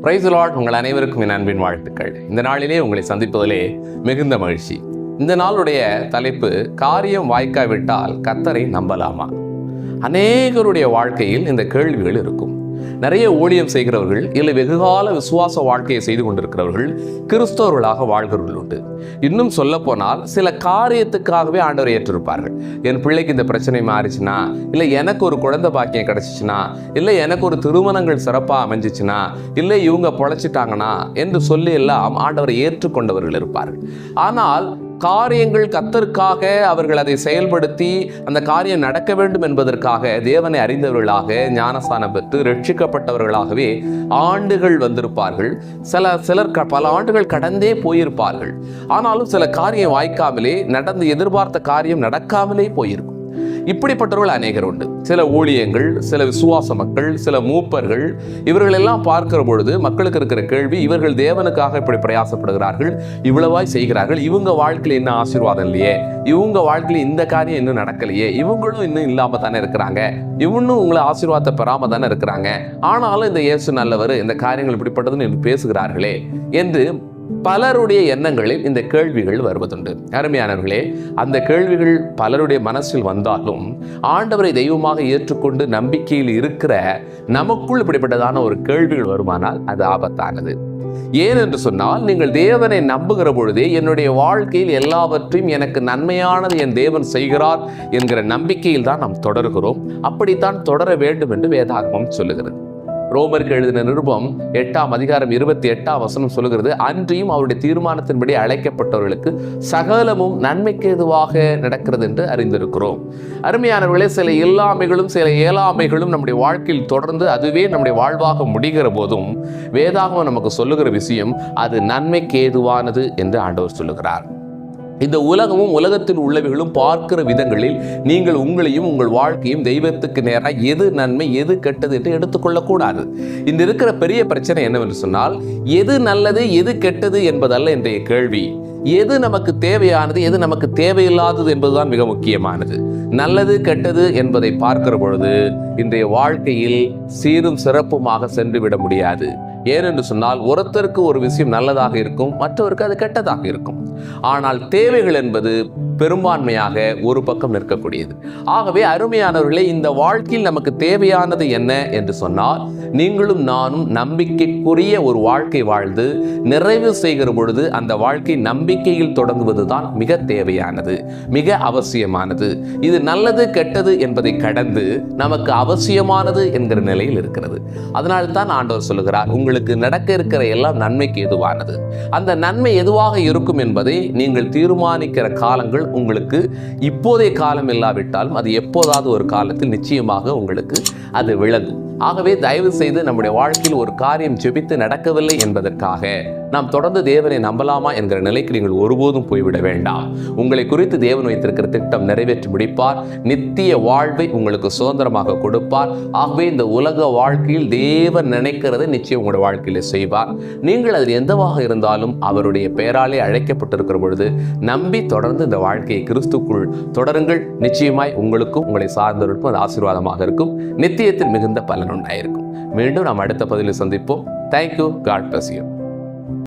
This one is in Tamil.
பிரைஸ் லார்ட் உங்கள் அனைவருக்கும் என் அன்பின் வாழ்த்துக்கள். இந்த நாளிலே உங்களை சந்திப்பதிலே மிகுந்த மகிழ்ச்சி. இந்த நாளுடைய தலைப்பு காரியம் வாய்க்காவிட்டால் கத்தரை நம்பலாமா? அநேகருடைய வாழ்க்கையில் இந்த கேள்விகள் இருக்கும். நிறைய ஊழியம் செய்கிறவர்கள் இல்லை வெகுகால விசுவாச வாழ்க்கையை செய்து கொண்டிருக்கிறவர்கள் கிறிஸ்தவர்களாக வாழ்கிறவர்கள் உண்டு இன்னும் சொல்ல போனால் சில காரியத்துக்காகவே ஆண்டவரை ஏற்றிருப்பார்கள். என் பிள்ளைக்கு இந்த பிரச்சனை மாறிச்சுன்னா இல்லை எனக்கு ஒரு குழந்தை பாக்கியம் கிடைச்சிச்சுன்னா இல்லை எனக்கு ஒரு திருமணங்கள் சிறப்பாக அமைஞ்சிச்சுன்னா இல்லை இவங்க பொழைச்சிட்டாங்கன்னா என்று சொல்லி எல்லாம் ஆண்டவரை ஏற்றுக்கொண்டவர்கள் இருப்பார்கள். ஆனால் காரியங்கள் கத்தருக்காக அவர்கள் அதை செயல்படுத்தி அந்த காரியம் நடக்க வேண்டும் என்பதற்காக தேவனை அறிந்தவர்களாக ஞானஸ்தானம் பெற்று ரட்சிக்கப்பட்டவர்களாகவே ஆண்டுகள் வந்திருப்பார்கள். சில சிலர் க- பல ஆண்டுகள் கடந்தே போயிருப்பார்கள். ஆனாலும் சில காரியம் வாய்க்காமலே நடந்து எதிர்பார்த்த காரியம் நடக்காமலே போயிருக்கும். இப்படிப்பட்டவர்கள் அநேகர் உண்டு. சில ஊழியங்கள் சில விசுவாச மக்கள் சில மூப்பர்கள் இவர்கள் எல்லாம் பார்க்கிற பொழுது மக்களுக்கு இருக்கிற கேள்வி இவர்கள் தேவனுக்காக இப்படி பிரயாசப்படுகிறார்கள் இவ்வளவாய் செய்கிறார்கள் இவங்க வாழ்க்கையில் என்ன ஆசீர்வாதம் இல்லையே இவங்க வாழ்க்கையில் இந்த காரியம் இன்னும் நடக்கலையே இவங்களும் இன்னும் இல்லாம தானே இருக்கிறாங்க இவனும் உங்களை ஆசீர்வாதத்தை பெறாம தானே இருக்கிறாங்க ஆனாலும் இந்த இயேசு நல்லவர் இந்த காரியங்கள் இப்படிப்பட்டதுன்னு பேசுகிறார்களே என்று பலருடைய எண்ணங்களில் இந்த கேள்விகள் வருவதுண்டு. அருமையானவர்களே அந்த கேள்விகள் பலருடைய மனசில் வந்தாலும் ஆண்டவரை தெய்வமாக ஏற்றுக்கொண்டு நம்பிக்கையில் இருக்கிற நமக்குள் இப்படிப்பட்டதான ஒரு கேள்விகள் வருமானால் அது ஆபத்தானது. ஏன் என்று சொன்னால் நீங்கள் தேவனை நம்புகிற பொழுதே என்னுடைய வாழ்க்கையில் எல்லாவற்றையும் எனக்கு நன்மையானது என் தேவன் செய்கிறார் என்கிற நம்பிக்கையில் தான் நாம் தொடர்கிறோம். அப்படித்தான் தொடர வேண்டும் என்று வேதாகமம் சொல்லுகிறது. ரோமருக்கு எழுதின நிருபம் எட்டாம் அதிகாரம் இருபத்தி எட்டாம் வசனம் சொல்லுகிறது அன்றியும் அவருடைய தீர்மானத்தின்படி அழைக்கப்பட்டவர்களுக்கு சகலமும் நன்மைக்கு எதுவாக நடக்கிறது என்று அறிந்திருக்கிறோம். அருமையானவர்களே சில இல்லாமைகளும் சில இயலாமைகளும் நம்முடைய வாழ்க்கையில் தொடர்ந்து அதுவே நம்முடைய வாழ்வாக முடிகிற போதும் வேதாகமம் நமக்கு சொல்லுகிற விஷயம் அது நன்மைக்கு ஏதுவானது என்று ஆண்டவர் சொல்லுகிறார். இந்த உலகமும் உலகத்தில் உள்ளவைகளும் பார்க்கிற விதங்களில் நீங்கள் உங்களையும் உங்கள் வாழ்க்கையும் தெய்வத்துக்கு நேராக எது நன்மை எது கெட்டது என்று எடுத்துக்கொள்ளக்கூடாது. இந்த இருக்கிற பெரிய பிரச்சனை என்னவென்று சொன்னால் எது நல்லது எது கெட்டது என்பதல்ல இன்றைய கேள்வி. எது நமக்கு தேவையானது எது நமக்கு தேவையில்லாதது என்பதுதான் மிக முக்கியமானது. நல்லது கெட்டது என்பதை பார்க்கிற பொழுது இன்றைய வாழ்க்கையில் சீரும் சிறப்புமாக சென்று விட முடியாது. ஏனென்று சொன்னால் ஒருத்தருக்கு ஒரு விஷயம் நல்லதாக இருக்கும் மற்றவருக்கு அது கெட்டதாக இருக்கும். ஆனால் தேவைகள் என்பது பெரும்பான்மையாக ஒரு பக்கம் நிற்கக்கூடியது. ஆகவே அருமையானவர்களே இந்த வாழ்க்கையில் நமக்கு தேவையானது என்ன என்று சொன்னால் நீங்களும் நானும் நம்பிக்கைக்குரிய ஒரு வாழ்க்கை வாழ்ந்து நிறைவு செய்கிற பொழுது அந்த வாழ்க்கை நம்பிக்கையில் தொடங்குவதுதான் மிக தேவையானது மிக அவசியமானது. இது நல்லது கெட்டது என்பதை கடந்து நமக்கு அவசியமானது என்கிற நிலையில் இருக்கிறது. அதனால்தான் ஆண்டவர் சொல்லுகிறார் உங்களுக்கு நடக்க இருக்கிற எல்லாம் நன்மைக்கு எதுவானது அந்த நன்மை எதுவாக இருக்கும் என்பதை நீங்கள் தீர்மானிக்கிற காலங்கள் உங்களுக்கு இப்போதைய காலம் இல்லாவிட்டாலும் அது எப்போதாவது ஒரு காலத்தில் நிச்சயமாக உங்களுக்கு அது விளங்கும். ஆகவே தயவு செய்து நம்முடைய வாழ்க்கையில் ஒரு காரியம் ஜெபித்து நடக்கவில்லை என்பதற்காக நாம் தொடர்ந்து தேவனை நம்பலாமா என்கிற நிலைக்கு நீங்கள் ஒருபோதும் போய்விட வேண்டாம். உங்களை குறித்து தேவன் வைத்திருக்கிற திட்டம் நிறைவேற்றி முடிப்பார். நித்திய வாழ்வை உங்களுக்கு சுதந்திரமாக கொடுப்பார். ஆகவே இந்த உலக வாழ்க்கையில் தேவன் நினைக்கிறதை நிச்சயம் உங்களுடைய வாழ்க்கையில் செய்வார். நீங்கள் அதில் எந்தவாக இருந்தாலும் அவருடைய பெயராலே அழைக்கப்பட்டிருக்கிற பொழுது நம்பி தொடர்ந்து இந்த வாழ்க்கையை கிறிஸ்துக்குள் தொடருங்கள். நிச்சயமாய் உங்களுக்கும் உங்களை சார்ந்தவர்களுக்கும் அது ஆசீர்வாதமாக இருக்கும். நித்தியத்தில் மிகுந்த பலன் உண்டாயிருக்கும். மீண்டும் நாம் அடுத்த பதிலில் சந்திப்போம். Thank you God bless you